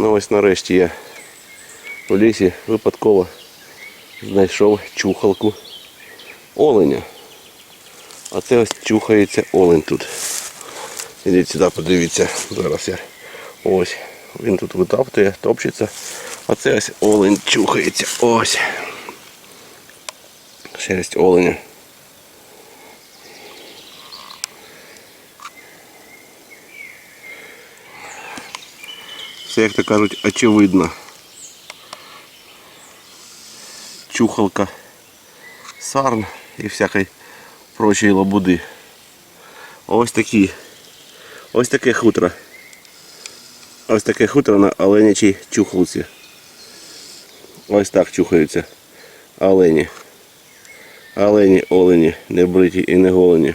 Ну ось нарешті я в лісі випадково знайшов чухалку оленя. А це ось чухається олень тут. Ідіть сюди, подивіться. Зараз я ось. Він тут витаптує, топчеться. А це ось олень чухається. Ось. Шерсть оленя. Все, як то кажуть, очевидно. Чухалка сарн і всякої прочої лабуди. Ось такі. Ось таке хутро. Ось таке хутро на оленячій чухалці. Ось так чухаються олені. Олені, олені, не бриті і не голені.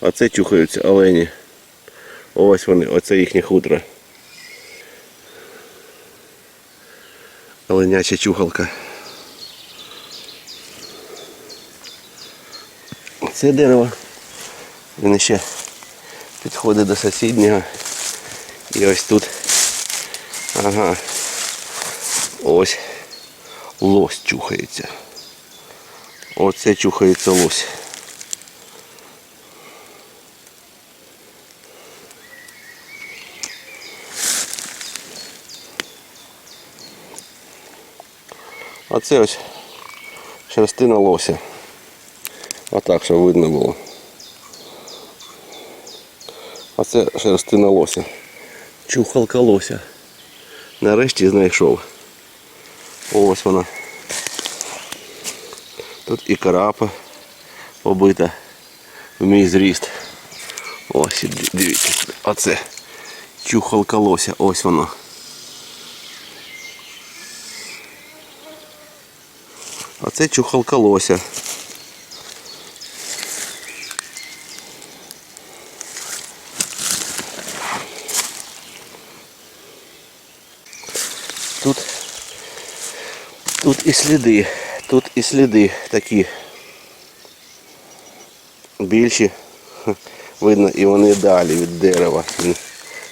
Оце чухаються олені. Ось вони, оце їхнє хутро. Оленяча чухалка. Це дерево. Він ще підходить до сусіднього. І ось тут. Ага. Ось лось чухається. Оце чухається лось. А це ось шерстина лося. Отак, щоб видно було. А це шерстина лося. Чухалка лося. Нарешті знайшов. Ось вона. Тут і карапа побита в мій зріст. Ось, дивіться, оце чухалка лося, ось воно. А це чухалка лося. Тут, тут і сліди, тут і сліди такі більші. Видно, і вони далі від дерева,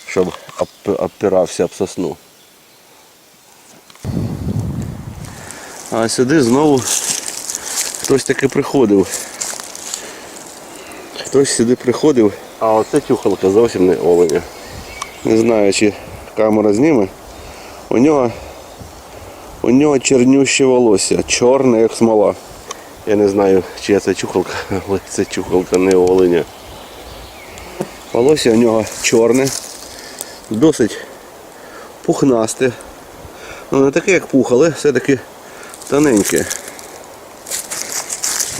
щоб оп- опирався об сосну. А сюди знову хтось таки приходив. Хтось сюди приходив, а оце тюхалка зовсім не оленя. Не знаю, чи камера зніме. У нього у нього чернюще волосся, чорне як смола. Я не знаю, чия це чухалка, але це чухалка не оленя. Волосся у нього чорне, досить пухнасте. Ну не таке як пух, але все-таки тоненьке.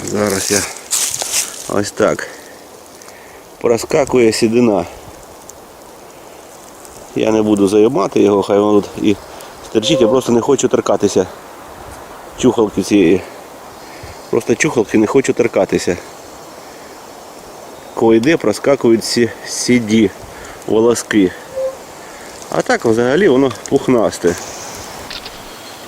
Зараз я ось так. Проскакує сідина. Я не буду займати його, хай воно тут і стерчить, я просто не хочу торкатися чухалки цієї. Просто чухалки не хочу торкатися. Коли йде, проскакують всі сіді волоски. А так взагалі воно пухнасте.